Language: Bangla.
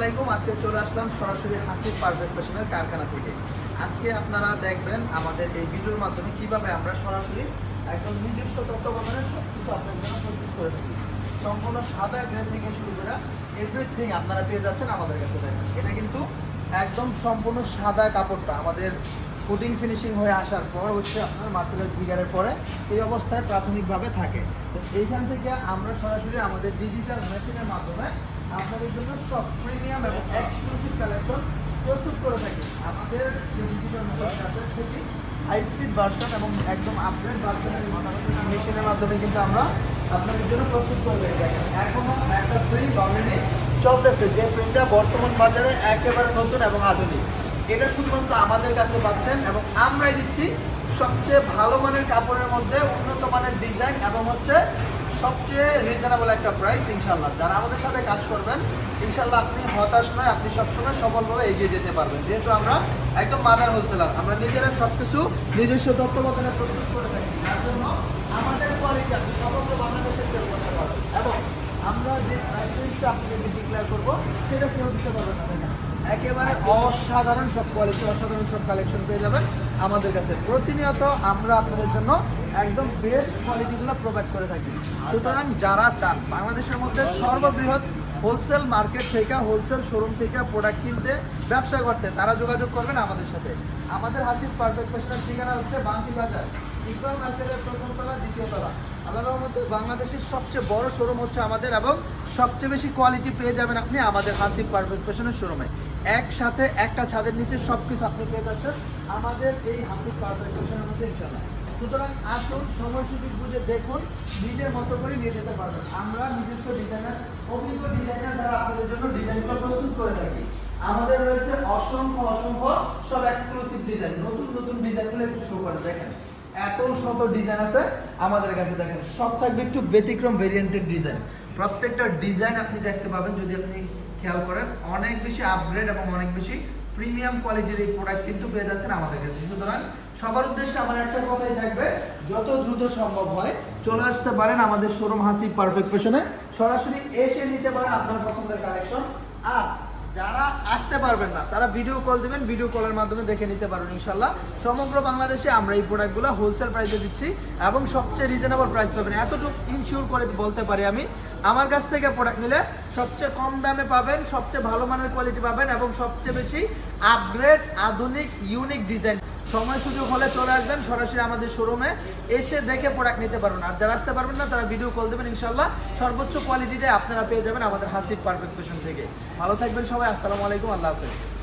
আলাইকুম। আজকে চলে আসলাম সরাসরি হাসিব পারফেক্ট ফ্যাশনের কারখানা থেকে। আজকে আপনারা দেখবেন আমাদের এই ভিডিওর মাধ্যমে কীভাবে আমরা সরাসরি একদম নিজস্ব তত্ত্বাবধানে সব কিছু আপনাদের জন্য প্রস্তুত করে থাকি। সম্পূর্ণ সাদা গ্রেড থেকে শুরু করে এভরিথিং আপনারা পেয়ে যাচ্ছেন আমাদের কাছে দেখেন। এটা কিন্তু একদম সম্পূর্ণ সাদা কাপড়টা। আমাদের কোটিং ফিনিশিং হয়ে আসার পর হচ্ছে আপনার মার্সেলের জিগারের পরে এই অবস্থায় প্রাথমিকভাবে থাকে। তো এইখান থেকে আমরা সরাসরি আমাদের ডিজিটাল মেশিনের মাধ্যমে আপনাদের জন্য সব প্রিমিয়াম এবং এক্সক্লুসিভ কালেকশন প্রস্তুত করে থাকি। আমাদের যে ডিজিটাল সেটি হাই স্পিড ভার্সন এবং একদম আপডেট ভার্সনের মেশিনের মাধ্যমে কিন্তু আমরা আপনাদের জন্য প্রস্তুত করে থাকি। দেখেন একটা প্রিন্ট অলরেডি চলতেছে, যে প্রিন্টটা বর্তমান বাজারে একেবারে নতুন এবং আধুনিক। এটা শুধুমাত্র আমাদের কাছে পাচ্ছেন এবং আমরাই দিচ্ছি সবচেয়ে ভালো মানের কাপড়ের মধ্যে উন্নত মানের ডিজাইন এবং হচ্ছে সবচেয়ে রিজনেবল একটা প্রাইস ইনশাল্লাহ যারা আমাদের সাথে কাজ করবেন ইনশাল্লাহ আপনি হতাশ নয়, আপনি সবসময় সফলভাবে এগিয়ে যেতে পারবেন। যেহেতু আমরা একদম মাদার হোলসেলার আমরা নিজেরা সব কিছু নিজস্ব তত্ত্বাবধানে প্রস্তুত করে থাকি। যার জন্য আমাদের কোয়ালিটি আপনি সমগ্র বাংলাদেশে সেল করতে পারবেন। এবং আমরা যে প্রাইসটা আপনাদেরকে ডিক্লেয়ার করব, সেটা কেউ দিতে পারবেন না। একেবারে অসাধারণ সব কোয়ালিটি অসাধারণ সব কালেকশন পেয়ে যাবেন। আমাদের কাছে প্রতিনিয়ত আমরা আপনাদের জন্য একদম বেস্ট কোয়ালিটিগুলো প্রোভাইড করে থাকি। সুতরাং যারা চান, বাংলাদেশের মধ্যে সর্ববৃহৎ হোলসেল মার্কেট থেকে হোলসেল শোরুম থেকে প্রোডাক্ট কিনতে, ব্যবসা করতে, তারা যোগাযোগ করবেন আমাদের সাথে। আমাদের হাসির পারফেক্ট ফ্যাশনের ঠিকানা হচ্ছে বাঙ্কি বাজার ইকবাল মার্কেটের প্রথম তলা, দ্বিতীয় তলা। আল্লাহ রহমতে বাংলাদেশের সবচেয়ে বড় শোরুম হচ্ছে আমাদের এবং সবচেয়ে বেশি কোয়ালিটি পেয়ে যাবেন আপনি আমাদের হাসিব পারফেক্ট ফ্যাশনের শোরুমে একসাথে একটা ছাদের নিচে সব কিছু আপনি পেয়ে যাচ্ছেন। আমাদের এই হাসিব পারফেক্ট ফ্যাশনের মধ্যে ইনশাল্লাহ সুতরাং আসুন সময় সুযোগ বুঝে দেখুন, নিজের মতো করে নিয়ে যেতে পারবেন। আমরা নিজস্ব ডিজাইনার অভিজ্ঞ ডিজাইনার দ্বারা আপনাদের জন্য ডিজাইনগুলো প্রস্তুত করে থাকি। আমাদের রয়েছে অসংখ্য অসংখ্য সব এক্সক্লুসিভ ডিজাইন নতুন নতুন ডিজাইনগুলো একটু শো করে, দেখেন। এত শত ডিজাইন আছে আমাদের কাছে, দেখেন। সব থাকবে একটু ব্যতিক্রম ভেরিয়েন্টের ডিজাইন প্রত্যেকটা ডিজাইন আপনি দেখতে পাবেন যদি আপনি খেয়াল করেন, অনেক বেশি আপগ্রেড এবং অনেক বেশি প্রিমিয়াম কোয়ালিটির এই প্রোডাক্ট কিন্তু পেয়ে যাচ্ছেন আমাদের কাছে। সুতরাং সবার উদ্দেশ্যে আমার একটা কথাই থাকবে, যত দ্রুত সম্ভব হয়, চলে আসতে পারেন আমাদের শোরুম হাসি পারফেক্ট ফ্যাশনে সরাসরি এসে নিতে পারেন আপনার পছন্দের কালেকশন আর যারা আসতে পারবেন না, তারা ভিডিও কল দিবেন ভিডিও কলের মাধ্যমে দেখে নিতে পারবেন ইনশাল্লাহ সমগ্র বাংলাদেশে আমরা এই প্রোডাক্টগুলো হোলসেল প্রাইসে দিচ্ছি এবং সবচেয়ে রিজনেবল প্রাইস পাবেন। এতটুকু ইনশিওর করে বলতে পারি আমি, আমার কাছ থেকে প্রোডাক্ট নিলে সবচেয়ে কম দামে পাবেন, সবচেয়ে ভালো মানের কোয়ালিটি পাবেন এবং সবচেয়ে বেশি আপগ্রেড আধুনিক ইউনিক ডিজাইন সময় সুযোগ হলে চলে আসবেন সরাসরি আমাদের শোরুমে এসে দেখে প্রোডাক্ট নিতে পারবেন। আর যারা আসতে পারবেন না, তারা ভিডিও কল দেবেন ইনশাল্লাহ সর্বোচ্চ কোয়ালিটিটাই আপনারা পেয়ে যাবেন আমাদের হাসিব পারফেক্ট থেকে। ভালো থাকবেন সবাই। আসসালামু আলাইকুম। আল্লাহ হাফেজ।